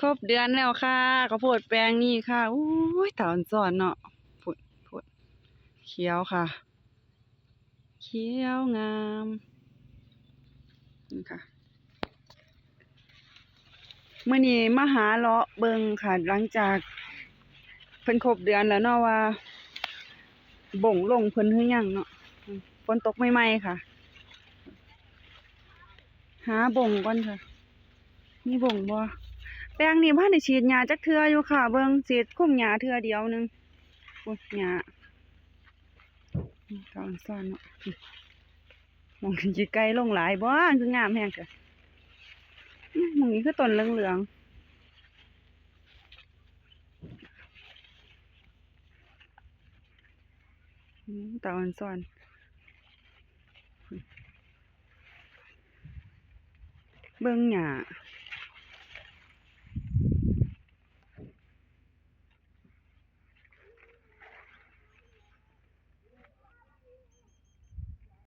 ครบเดือนแล้วค่ะข้าวโพดแปลงนี่ค่ะอุ้ยตาอนสอนเนาะผุดผุดเขียวค่ะ เขียวงามนี่ค่ะมื่อนี้มาหาเลาะเบิงค่ะ หลังจากเพิ่นครบเดือนแล้วเนาะว่า บ่งลงเพิ่นหรือยังเนาะฝนตกใหม่ๆค่ะ หาบ่งก่อนค่ะ มีบ่งบ่ แปลงนี้บ่ทันได้ฉีดยาจักเทืออยู่ค่ะ เบิ่งฉีดคุมหญ้าเทือเดียวหนึงโอ้ยหญ้าอืมตอนซ่อนเนาะอืมองสิไกลลงหลายบ่คืองามแฮงค่ะอืมองนี้คือต้นเหลืองๆตาอ่อนซ่อนเบิ่งหญ้า